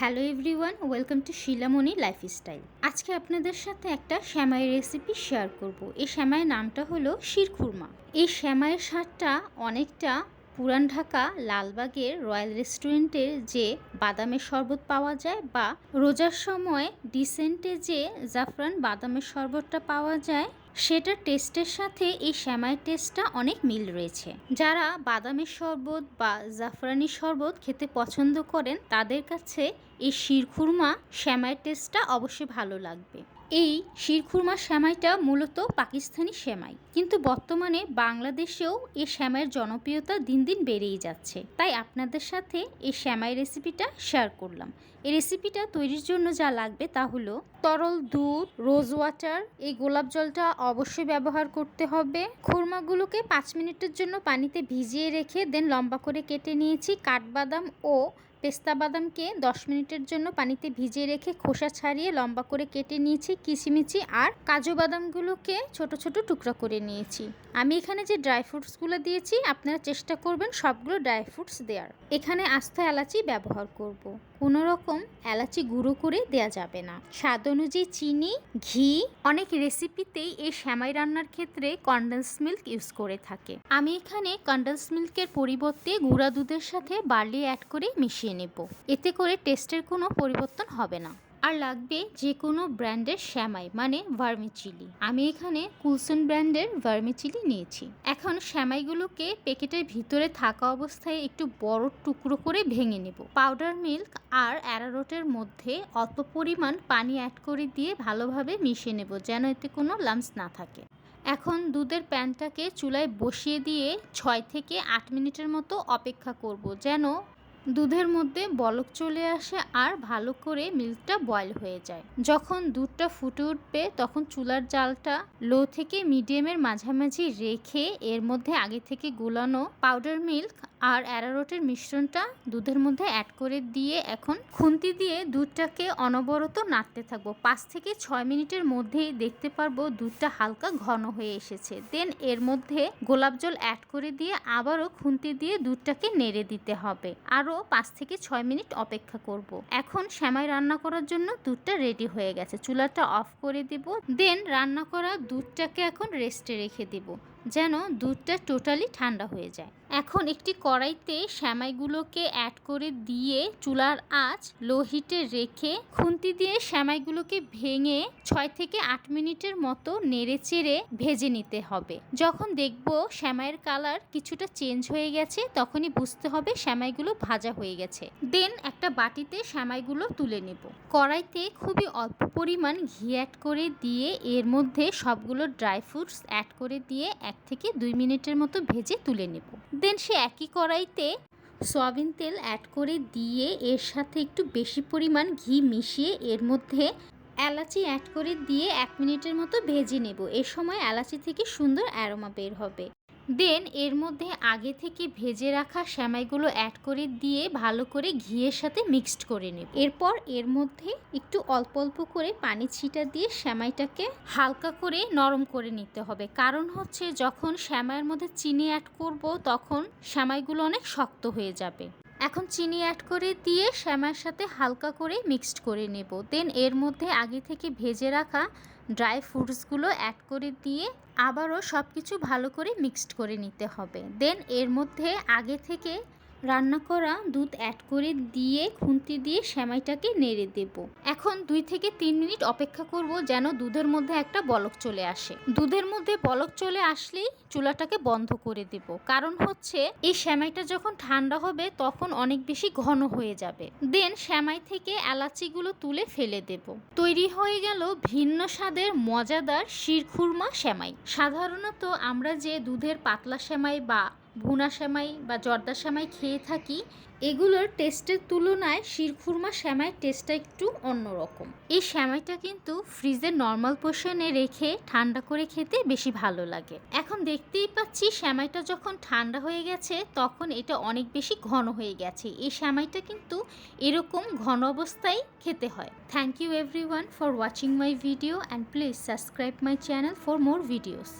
Hello everyone, welcome to Shilamoni lifestyle. আজকে আপনাদের সাথে একটা শ্যামাইয়ের রেসিপি শেয়ার করব। এই শ্যামাইয়ের নামটা হলো শিরখুরমা এই শ্যামাইয়ের স্বাদটা অনেকটা পুরান ঢাকা লালবাগের রয়্যাল রেস্টুরেন্টের যে বাদামের শরবত পাওয়া যায় বা রোজার সময় ডিসেন্টে যে জাফরান বাদামের শরবতটা পাওয়া যায় সেটার টেস্টের সাথে এই শ্যামাই টেস্টটা অনেক মিল রয়েছে। যারা বাদামের শরবত বা জাফরানি শরবত খেতে পছন্দ করেন, তাদের কাছে এই শিরখুরমা শ্যামাই টেস্টটা অবশ্যই ভালো লাগবে। এই শিরখুরমা শ্যামাইটা মূলত পাকিস্তানি শ্যামাই। কিন্তু বর্তমানে বাংলাদেশেও এই শ্যামাইয়ের জনপ্রিয়তা দিন দিন বেড়েই যাচ্ছে। তাই আপনাদের সাথে এই শ্যামাই রেসিপিটা শেয়ার করলাম। এই রেসিপিটা তৈরির জন্য যা লাগবে তা হলো তরল দুধ, রোজ ওয়াটার, এই গোলাপ জলটা অবশ্যই ব্যবহার করতে হবে। খুরমাগুলোকে পাঁচ মিনিটের জন্য পানিতে ভিজিয়ে রেখে দেন লম্বা করে কেটে নিয়েছি কাঠবাদাম ও পেস্তা বাদামকে দশ মিনিটের জন্য পানিতে ভিজিয়ে রেখে খোসা ছাড়িয়ে লম্বা করে কেটে নিয়েছি কিচিমিচি আর কাজু বাদামগুলোকে ছোট ছোট টুকরা করে নিয়েছি। আমি এখানে যে ড্রাই ফ্রুটসগুলো দিয়েছি, আপনারা চেষ্টা করবেন সবগুলো ড্রাই ফ্রুটস দেওয়ার এখানে আস্ত এলাচি ব্যবহার করব। কোনো রকম এলাচি গুঁড়ো করে দেয়া যাবে না। স্বাদ অনুযায়ী চিনি, ঘি, অনেক রেসিপিতেই এই শ্যামাই রান্নার ক্ষেত্রে কন্ডেন্স মিল্ক ইউজ করে থাকে। আমি এখানে কন্ডেন্স মিল্কের পরিবর্তে গুঁড়া দুধের সাথে বার্লি অ্যাড করে মিশিয়ে নেব। এতে করে টেস্টের কোনো পরিবর্তন হবে না। আর লাগবে যে কোনো ব্র্যান্ডের শ্যামাই মানে ভার্মিচিলি। আমি এখানে কুলসন ব্র্যান্ডের ভার্মিচিলি নিয়েছি। এখন শ্যামাইগুলোকে প্যাকেটের ভিতরে থাকা অবস্থায় একটু বড় টুকরো করে ভেঙে নেব। পাউডার মিল্ক আর অ্যারারোটের মধ্যে অল্প পরিমাণ পানি অ্যাড করে দিয়ে ভালোভাবে মিশিয়ে নেব, যেন এতে কোনো লামস না থাকে। এখন দুধের প্যানটাকে চুলায় বসিয়ে দিয়ে ছয় থেকে আট মিনিটের মতো অপেক্ষা করব, যেন দুধের মধ্যে বলক চলে আসে আর ভালো করে মিল্কটা বয়ল হয়ে যায়। যখন দুধটা ফুটে উঠবে, তখন চুলার জালটা লো থেকে মিডিয়ামের মাঝামাঝি রেখে এর মধ্যে আগে থেকে গুলানো পাউডার মিল্ক আর অ্যারারোটের মিশ্রণটা দুধের মধ্যে অ্যাড করে দিয়ে এখন খুন্তি দিয়ে দুধটাকে অনবরত নাড়তে থাকব। পাঁচ থেকে ছয় মিনিটের মধ্যেই দেখতে পারব দুধটা হালকা ঘন হয়ে এসেছে। দেন এর মধ্যে গোলাপ জল অ্যাড করে দিয়ে আবারও খুন্তি দিয়ে দুধটাকে নেড়ে দিতে হবে। আরও পাঁচ থেকে ছয় মিনিট অপেক্ষা করব। এখন শ্যামাই রান্না করার জন্য দুধটা রেডি হয়ে গেছে। চুলাটা অফ করে দিব। দেন রান্না করা দুধটাকে এখন রেস্টে রেখে দিব, যেন দুধটা টোটালি ঠান্ডা হয়ে যায়। এখন একটি কড়াইতে শ্যামাইগুলোকে অ্যাড করে দিয়ে চুলার আঁচ লো হিটে রেখে খুন্তি দিয়ে শ্যামাইগুলোকে ভেঙে ছয় থেকে আট মিনিটের মতো নেড়ে চেড়ে ভেজে নিতে হবে। যখন দেখব শ্যামাইয়ের কালার কিছুটা চেঞ্জ হয়ে গেছে, তখনই বুঝতে হবে শ্যামাইগুলো ভাজা হয়ে গেছে। দেন একটা বাটিতে শ্যামাইগুলো তুলে নেব। কড়াইতে খুবই অল্প পরিমাণ ঘি অ্যাড করে দিয়ে এর মধ্যে সবগুলো ড্রাই ফ্রুটস অ্যাড করে দিয়ে এক থেকে দুই মিনিটের মতো ভেজে তুলে নেব। দেন সে একই কড়াইতে সয়াবিন তেল অ্যাড করে দিয়ে এর সাথে একটু বেশি পরিমাণ ঘি মিশিয়ে এর মধ্যে এলাচি অ্যাড করে দিয়ে এক মিনিটের মতো ভেজে নেব। এ সময় এলাচি থেকে সুন্দর অ্যারোমা বের হবে। দেন এর মধ্যে আগে থেকে ভেজে রাখা শ্যামাইগুলো অ্যাড করে দিয়ে ভালো করে ঘিয়ের সাথে মিক্সড করে নেব। এরপর এর মধ্যে একটু অল্প অল্প করে পানি ছিটা দিয়ে শ্যামাইটাকে হালকা করে নরম করে নিতে হবে। কারণ হচ্ছে যখন শ্যামাইয়ের মধ্যে চিনি অ্যাড করব তখন শ্যামাইগুলো অনেক শক্ত হয়ে যাবে। এখন চিনি অ্যাড করে দিয়ে শ্যামার সাথে হালকা করে মিক্সড করে নেব। দেন এর মধ্যে আগে থেকে ভেজে রাখা ড্রাই ফ্রুটসগুলো অ্যাড করে দিয়ে আবারও সব কিছু ভালো করে মিক্সড করে নিতে হবে। দেন এর মধ্যে আগে থেকে রান্না করা দুধ অ্যাড করে দিয়ে খুন্তি দিয়ে সেমাইটাকে নেড়ে দেব। এখন দুই থেকে তিন মিনিট অপেক্ষা করব যেন দুধের মধ্যে একটা বলক চলে আসে। দুধের মধ্যে বলক চলে আসলেই চুলাটাকে বন্ধ করে দেব। কারণ হচ্ছে, এই সেমাইটা যখন ঠান্ডা হবে তখন অনেক বেশি ঘন হয়ে যাবে। দেন সেমাই থেকে এলাচিগুলো তুলে ফেলে দেব। তৈরি হয়ে গেল ভিন্ন স্বাদের মজাদার শিরখুরমা সেমাই। সাধারণত আমরা যে দুধের পাতলা সেমাই বা ভুনা সেমাই বা জর্দা সেমাই খেয়ে থাকি, এগুলোর টেস্টের তুলনায় শিরখুরমা শ্যামাইয়ের টেস্টটা একটু অন্যরকম। এই শ্যামাইটা কিন্তু ফ্রিজে নর্মাল পোর্শনে রেখে ঠান্ডা করে খেতে বেশি ভালো লাগে। এখন দেখতেই পাচ্ছি শ্যামাইটা যখন ঠান্ডা হয়ে গেছে, তখন এটা অনেক বেশি ঘন হয়ে গেছে। এই শ্যামাইটা কিন্তু এরকম ঘন অবস্থায় খেতে হয়। Thank you everyone for watching my video and please subscribe my channel for more videos